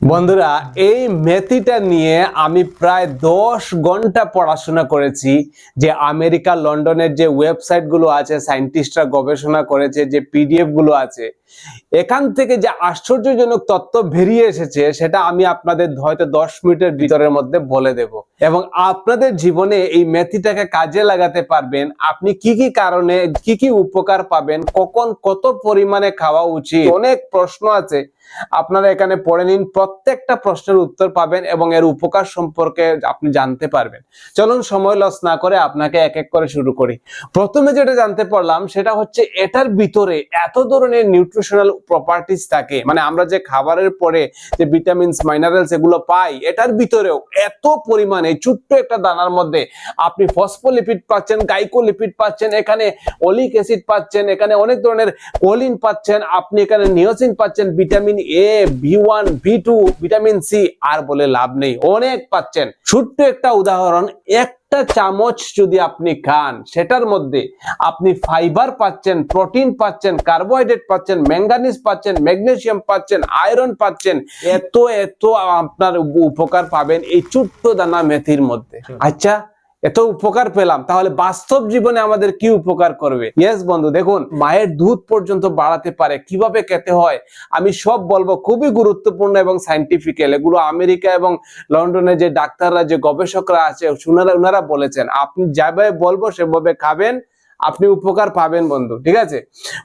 বন্ধুরা, এই মেথিটা নিয়ে আমি প্রায় দশ ঘণ্টা পড়াশোনা করেছি। যে আমেরিকা, লন্ডনের যে ওয়েবসাইটগুলো আছে, সায়েন্টিস্টরা গবেষণা করেছে, যে পিডিএফগুলো আছে, এখান থেকে যে আশ্চর্যজনক তত্ত্ব বেরিয়ে এসেছে, সেটা আমি আপনাদের হয়তো দশ মিনিটের ভিতরের মধ্যে বলে দেব। এবং আপনাদের জীবনে এই মেথিটাকে কাজে লাগাতে পারবেন। আপনি কি কি কারণে, কি কি উপকার পাবেন, কখন কত পরিমাণে খাওয়া উচিত, অনেক প্রশ্ন আছে। আপনারা এখানে পড়ে নিন, প্রত্যেকটা প্রশ্নের উত্তর পাবেন এবং এর উপকার সম্পর্কে আপনি জানতে পারবেন। চলুন সময় লস না করে আপনাকে এক এক করে শুরু করি। প্রথমে যেটা জানতে পারলাম, সেটা হচ্ছে এটার ভিতরে এত ধরনের নিউট্রিশনাল প্রপার্টিস থাকে। মানে আমরা যে খাবারের পরে যে ভিটামিনস মাইনারেলস এগুলো পাই, এটার ভিতরেও এত পরিমাণে ছোট্ট একটা দানার মধ্যে আপনি ফসফোলিপিড পাচ্ছেন গাইকোলিপিড পাচ্ছেন, এখানে অলিক অ্যাসিড পাচ্ছেন, এখানে অনেক ধরনের কোলিন পাচ্ছেন, আপনি এখানে নিওসিন পাচ্ছেন vitamin A B one B two vitamin C আর বলে লাভ নেই। অনেক পাচ্ছেন। ছোট্ট একটা উদাহরণ একটা চামচ যদি আপনি খান সেটার মধ্যে আপনি ফাইবার পাচ্ছেন প্রোটিন পাচ্ছেন কার্বোহাইড্রেট পাচ্ছেন ম্যাঙ্গানিজ পাচ্ছেন ম্যাগনেসিয়াম পাচ্ছেন আয়রন পাচ্ছেন এত এত আপনার উপকার পাবেন এই ছোট্ট দানা মেথির মধ্যে। আচ্ছা এত উপকার পেলাম, তাহলে বাস্তব জীবনে আমাদের কি উপকার করবে? ইয়েস বন্ধু, দেখুন, মায়ের দুধ পর্যন্ত বাড়াতে পারে, কীভাবে খেতে হয়, আমি সব বলব, খুবই গুরুত্বপূর্ণ এবং সাইন্টিফিক্যাল এগুলো আমেরিকা এবং লন্ডনে যে ডাক্তাররা, যে গবেষকরা আছে, ওনারা ওনারা বলেছেন, আপনি যেভাবে বলব, সেভাবে খাবেন আপনি উপকার পাবেন বন্ধু, ঠিক আছে?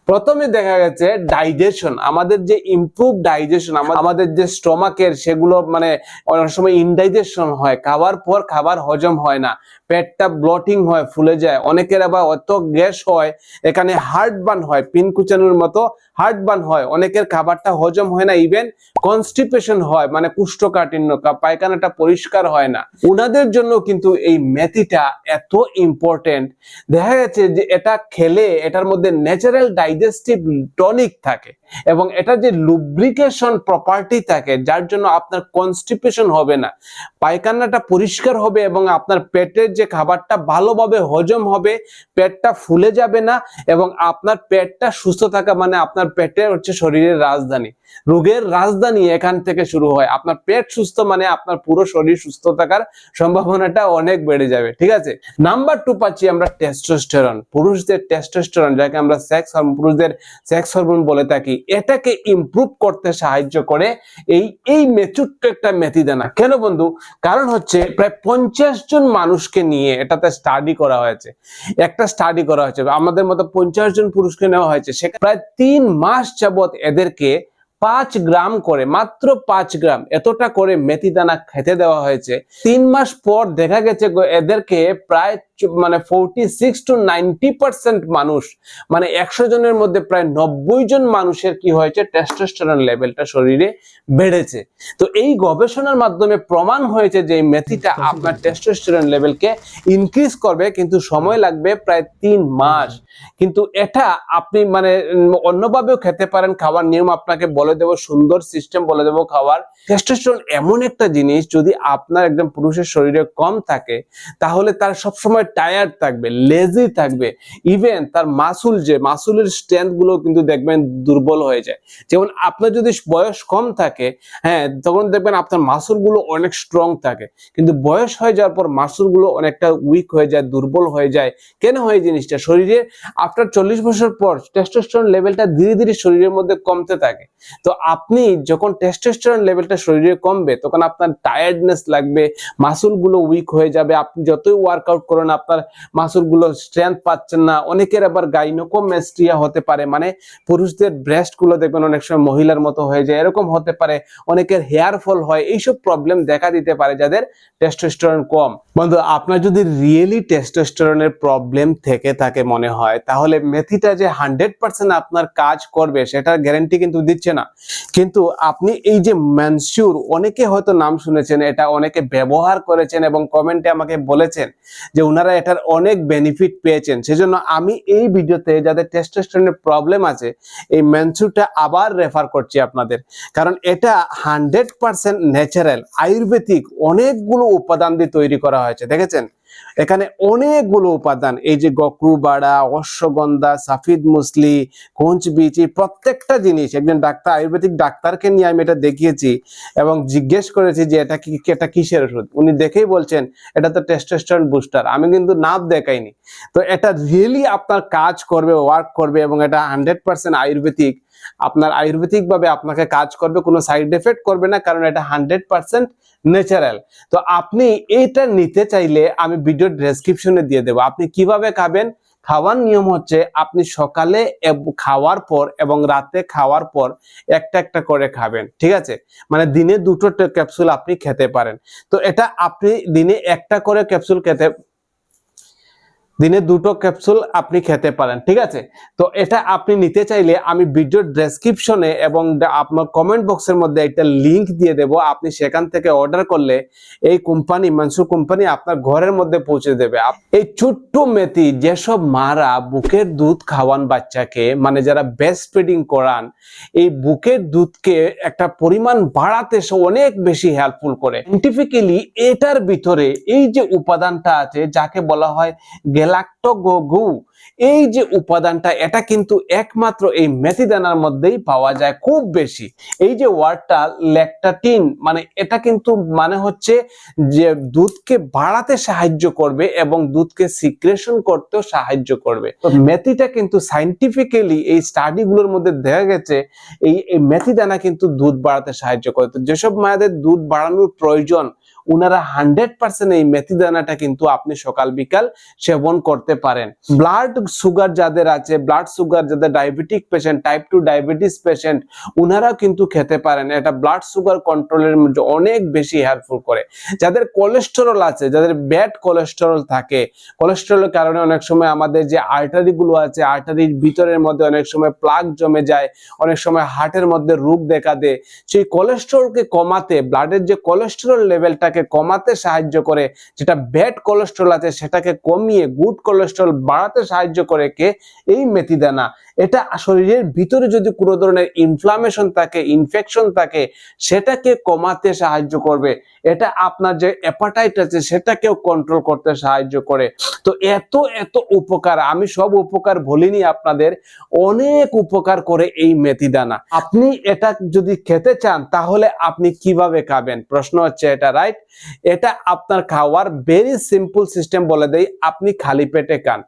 প্রথমে দেখা গেছে ডাইজেশন আমাদের যে ইমপ্রুভ ডাইজেশন আমাদের যে স্টমাকের সেগুলো মানে অনেক সময় ইনডাইজেশন হয়, খাওয়ার পর খাবার হজম হয় না, পেটটা ব্লটিং হয়, ফুলে যায়, অনেকের আবার অত গ্যাস হয়, এখানে হার্ট বান হয়, পিন কুচানোর মতো হার্ট বান হয়, অনেকের খাবারটা হজম হয় না ইভেন কনস্টিপেশন হয় মানে কুষ্ঠকাঠিন্য পায়খানাটা পরিষ্কার হয় না। উনাদের জন্য কিন্তু এই মেথিটা এত ইম্পর্টেন্ট দেখা গেছে যে এটা খেলে এটার মধ্যে ন্যাচারাল ডাইজেস্টিভ টনিক থাকে। এবং এটা যে লুব্রিকেশন প্রপার্টি থাকে, যার জন্য আপনার কনস্টিপেশন হবে না, পায়খানাটা পরিষ্কার হবে এবং আপনার পেটের যে খাবারটা ভালোভাবে হজম হবে, পেটটা ফুলে যাবে না এবং আপনার পেটটা সুস্থ থাকা মানে আপনার পেটে হচ্ছে শরীরের রাজধানী। রোগের রাজধানী এখান থেকে শুরু হয়। আপনার পেট সুস্থ মানে আপনার পুরো শরীর সুস্থ থাকার সম্ভাবনাটা অনেক বেড়ে যাবে, ঠিক আছে? নাম্বার টু পাচ্ছি আমরা টেস্টোস্টেরন পুরুষদের টেস্টোস্টেরন যাকে আমরা সেক্স হরমোন পুরুষদের সেক্স হরমোন বলে থাকি। এটাকে ইম্প্রুভ করতে সাহায্য করে এই এই মেচুট্ট একটা মেথিদানা। কেন বন্ধু? কারণ হচ্ছে প্রায় পঞ্চাশ জন মানুষকে নিয়ে এটাতে স্টাডি করা হয়েছে। একটা স্টাডি করা হয়েছে। আমাদের মতো পঞ্চাশ জন পুরুষকে নেওয়া হয়েছে। সেখানে প্রায় তিন মাস যাবৎ এদেরকে পাঁচ গ্রাম করে মাত্র পাঁচ গ্রাম এতটা করে মেথি দানা খেতে দেওয়া হয়েছে। তিন মাস পর দেখা গেছে এদেরকে প্রায় মানে forty six to ninety percent মানুষ মানে একশো জনের মধ্যে প্রায় নব্বই জন মানুষের কি হয়েছে টেস্টোস্টেরন লেভেলটা শরীরে বেড়েছে। তো এই গবেষণার মাধ্যমে প্রমাণ হয়েছে যে এই মেথিটা আপনার টেস্টোস্টেরন লেভেলকে ইনক্রিজ করবে কিন্তু সময় লাগবে প্রায় তিন মাস। কিন্তু এটা আপনি মানে অন্যভাবেও খেতে পারেন খাবার নিয়ম আপনাকে বলে দেবো, সুন্দর সিস্টেম বলে দেবো খাবার। টেস্টোস্টেরন এমন একটা জিনিস, যদি আপনার একজন পুরুষের শরীরে কম থাকে, তাহলে তার সবসময় টায়ার্ড থাকবে লেজি থাকবে। ইভেন তার মাসুল যে মাসুলের স্ট্রেংথগুলো কিন্তু দেখবেন দুর্বল হয়ে যায়। যেমন আপনার যদি বয়স কম থাকে হ্যাঁ তখন দেখবেন আপনার মাসুলগুলো অনেক স্ট্রং থাকে। কিন্তু বয়স হয়ে যাওয়ার পর মাসুলগুলো অনেকটা উইক হয়ে যায়, দুর্বল হয়ে যায়। কেন হয় জিনিসটা? শরীরে আফটার চল্লিশ বছর পর টেস্টোস্টেরন লেভেলটা ধীরে ধীরে শরীরের মধ্যে কমতে থাকে। তো আপনি যখন টেস্টোস্টেরন লেভেলটা শরীরে কমবে, তখন আপনার টায়ার্ডনেস লাগবে মাসুলগুলো উইক হয়ে যাবে। আপনি যতই ওয়ার্কআউট করেন, আপনার মাসুলগুলো স্ট্রেংথ পাচ্ছেন না। অনেকের আবার গাইনোকোমেস্ট্রিয়া হতে পারে মানে পুরুষদের ব্রেস্টগুলো দেখবেন অনেক সময় মহিলার মতো হয়ে যায়। এরকম হতে পারে, অনেকের হেয়ার ফল হয়। এইসব প্রবলেম দেখা দিতে পারে যাদের টেস্টোস্টেরন কম। বন্ধু, আপনার যদি রিয়েলি টেস্টোস্টেরনের প্রবলেম থেকে থাকে মনে হয়, তাহলে মেথিটা যে হান্ড্রেড পার্সেন্ট আপনার কাজ করবে, সেটার গ্যারেন্টি কিন্তু দিচ্ছে না। কিন্তু আপনি এই যে ম্যানসিউর অনেকে হয়তো নাম শুনেছেন, এটা অনেকে ব্যবহার করেছেন এবং কমেন্টে আমাকে বলেছেন যে ওনারা এটার অনেক বেনিফিট পেয়েছেন। সেজন্য আমি এই ভিডিওতে যাদের টেস্টোস্টেরনের প্রবলেম আছে, এই ম্যানসিউরটা আবার রেফার করছি আপনাদের। কারণ এটা হান্ড্রেড পার্সেন্ট ন্যাচারাল আয়ুর্বেদিক অনেকগুলো উপাদান দিয়ে তৈরি করা হয়েছে, দেখেছেন? এখানে অনেকগুলো উপাদান, এই যে গক্রুবাড়া, অশ্বগন্ধা, সাফিদ মুসলি কোঞ্চ এই প্রত্যেকটা জিনিস, একজন ডাক্তার, আয়ুর্বেদিক ডাক্তারকে নিয়ে আমি এটা দেখিয়েছি এবং জিজ্ঞেস করেছি যে এটা কি, এটা কিসের ওষুধ? উনি দেখেই বলছেন, এটা তো টেস্টোস্টেরন বুস্টার আমি কিন্তু নাম দেখাইনি। তো এটা রিয়েলি আপনার কাজ করবে ওয়ার্ক করবে এবং এটা হান্ড্রেড পার্সেন্ট আয়ুর্বেদিক। আপনার আয়ুর্বেদিক ভাবে আপনাকে কাজ করবে, কোনো সাইড এফেক্ট করবে না, কারণ এটা হান্ড্রেড পার্সেন্ট ন্যাচারাল তো আপনি এইটা নিতে চাইলে আমি ভিডিও ডেসক্রিপশনে দিয়ে দেবো। আপনি কীভাবে খাবেন? খাওয়ার নিয়ম হচ্ছে আপনি সকালে খাওয়ার পর এবং রাতে খাওয়ার পর একটা একটা করে খাবেন, ঠিক আছে? মানে দিনে দুটো ক্যাপসুল আপনি খেতে পারেন। তো এটা আপনি দিনে একটা করে ক্যাপসুল খেতে দিনে দুটো ক্যাপসুল আপনি খেতে পারেন, ঠিক আছে? তো এটা আপনি নিতে চাইলে আমি ভিডিও ডেসক্রিপশনে এবং আপনার কমেন্ট বক্সের মধ্যে একটা লিংক দিয়ে দেব। আপনি সেখান থেকে অর্ডার করলে এই কোম্পানি মনসুর কোম্পানি আপনার ঘরের মধ্যে পৌঁছে দেবে। এই ছোট্ট মেথি যেসব মারা বুকের দুধ খাওয়ান বাচ্চাকে মানে যারা বেস্ট ফিডিং করান, এই বুকের দুধকে একটা পরিমাণ বাড়াতে সে অনেক বেশি হেল্পফুল করে। সাইন্টিফিক্যালি এটার ভিতরে এই যে উপাদানটা আছে, যাকে বলা হয় গ্যালাক্টোগোগু এই যে উপাদানটা, এটা কিন্তু একমাত্র এই মেথি দানার মধ্যেই পাওয়া যায় খুব বেশি। এই যে ওয়ার্ডটা, ল্যাকটাটিন মানে এটা কিন্তু মানে হচ্ছে যে দুধকে বাড়াতে সাহায্য করবে এবং দুধকে সিক্রেশন করতেও সাহায্য করবে। তো মেথিটা কিন্তু সাইন্টিফিক্যালি এই স্টাডিগুলোর মধ্যে দেখা গেছে, এই এই মেথি দানা কিন্তু দুধ বাড়াতে সাহায্য করে। তো যেসব মায়েদের দুধ বাড়ানোর প্রয়োজন উনারা হান্ড্রেড পার্সেন্ট এই মেথি দানাটা কিন্তু আপনি সকাল, বিকাল সেবন করতে পারেন। ব্লাড সুগার যাদের আছে ব্লাড সুগার যাদের diabetic patient type two diabetes patient ওনারাও কিন্তু খেতে পারেন। এটা ব্লাড সুগার কন্ট্রোলের মধ্যে অনেক বেশি হেল্পফুল করে। যাদের কোলেস্টেরল আছে, যাদের ব্যাড কোলেস্টেরল থাকে কোলেস্টেরলের কারণে অনেক সময় আমাদের যে আর্টারি গুলো আছে আর্টারির ভিতরের মধ্যে অনেক সময় প্লাগ জমে যায়, অনেক সময় হার্টের মধ্যে রোগ দেখা দেয়। সেই কোলেস্টেরলকে কমাতে ব্লাডের যে কোলেস্টেরল লেভেলটাকে কমাতে সাহায্য করে, যেটা ব্যাড কোলেস্টেরল আছে সেটাকে কমিয়ে গুড কোলেস্টেরল বাড়াতে সাহায্য করে কে? এই মেথি দানা এটা শরীরের ভিতরে যদি কোনো ধরনের ইনফ্লামেশন থাকে ইনফেকশন থাকে, সেটাকে কমাতে সাহায্য করবে। এটা আপনার যে অ্যাপাটাইট আছে সেটাকেও কন্ট্রোল করতে সাহায্য করে। তো এত এত উপকার, আমি সব উপকার বলিনি আপনাদের, অনেক উপকার করে এই মেথি দানা আপনি এটা যদি খেতে চান, তাহলে আপনি কীভাবে খাবেন? প্রশ্ন হচ্ছে এটা রাইট এটা আপনার খাওয়ার ভেরি সিম্পল সিস্টেম বলে দেই, আপনি খালি পেটে খান।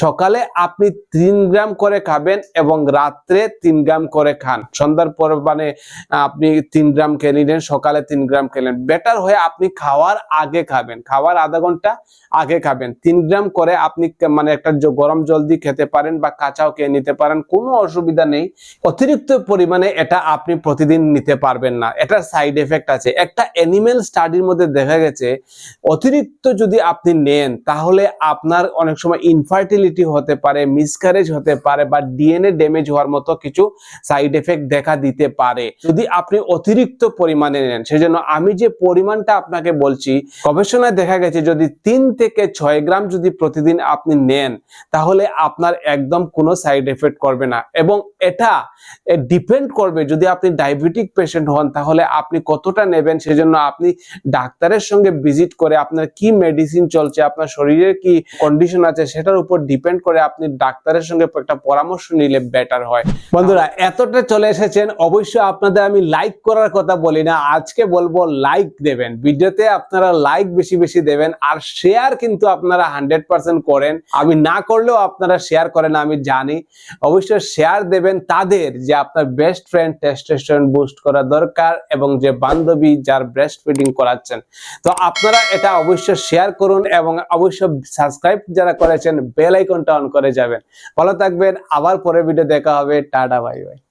সকালে আপনি তিন গ্রাম করে খাবেন এবং রাত্রে তিন গ্রাম করে খান। সন্ধ্যার পর মানে আপনি তিন গ্রাম খেয়ে নিলেন, সকালে তিন গ্রাম খেলেন। বেটার হয়ে আপনি খাওয়ার আগে খাবেন। খাওয়ার আধা ঘণ্টা আগে খাবেন। তিন গ্রাম করে আপনি মানে একটা গরম জল দিয়ে খেতে পারেন বা কাঁচাও খেয়ে নিতে পারেন, কোনো অসুবিধা নেই। অতিরিক্ত পরিমাণে এটা আপনি প্রতিদিন নিতে পারবেন না। এটার সাইড এফেক্ট আছে। একটা অ্যানিমেল স্টাডির মধ্যে দেখা গেছে, অতিরিক্ত যদি আপনি নেন, তাহলে আপনার অনেক সময় ইনফার্টিলিটি হতে পারে মিসক্যারেজ হতে পারে বা ডিএনএ ড্যামেজ হওয়ার মতো কিছু সাইড এফেক্ট দেখা দিতে পারে। যদি আপনি অতিরিক্ত পরিমাণে নেন, সেজন্য আমি যে পরিমাণটা আপনাকে বলছি, গবেষণায় দেখা গেছে যদি তিন থেকে ছয় গ্রাম যদি প্রতিদিন আপনি নেন, তাহলে আপনার একদম কোনো সাইড এফেক্ট করবে না। এবং এটা ডিপেন্ড করবে, যদি আপনি ডায়াবেটিক পেশেন্ট হন, তাহলে আপনি কতটা নেবেন, সেজন্য আপনি ডাক্তারের সঙ্গে ভিজিট করে আপনার কি মেডিসিন চলছে, আপনার শরীরের কি কন্ডিশন আছে, সেটার উপর ডিপেন্ড করে আপনি ডাক্তারের সঙ্গে একটা পরামর্শ নিলে বেটার হয়। বন্ধুরা, এতটা চলে এসেছেন, অবশ্যই আপনাদের আমি লাইক করার কথা বলি না, আজকে বলব লাইক দেবেন। ভিডিওতে আপনারা লাইক বেশি বেশি দেবেন, আর শেয়ার কিন্তু আপনারা হান্ড্রেড পার্সেন্ট করেন। আমি না করলেও আপনারা শেয়ার করেন, আমি জানি। অবশ্যই শেয়ার দেবেন তাদের যে আপনার বেস্ট ফ্রেন্ড টেস্টোস্টেরন বুস্ট করা দরকার এবং যে বান্ধবী যার ব্রেস্ট ফিডিং করাচ্ছেন। তো আপনারা এটা অবশ্যই শেয়ার করুন এবং অবশ্যই সাবস্ক্রাইব যারা করেছেন বেল আইকনটা অন করে যাবেন। ভালো থাকবেন, আবার পরের ভিডিও দেখা হবে। Tata bye bye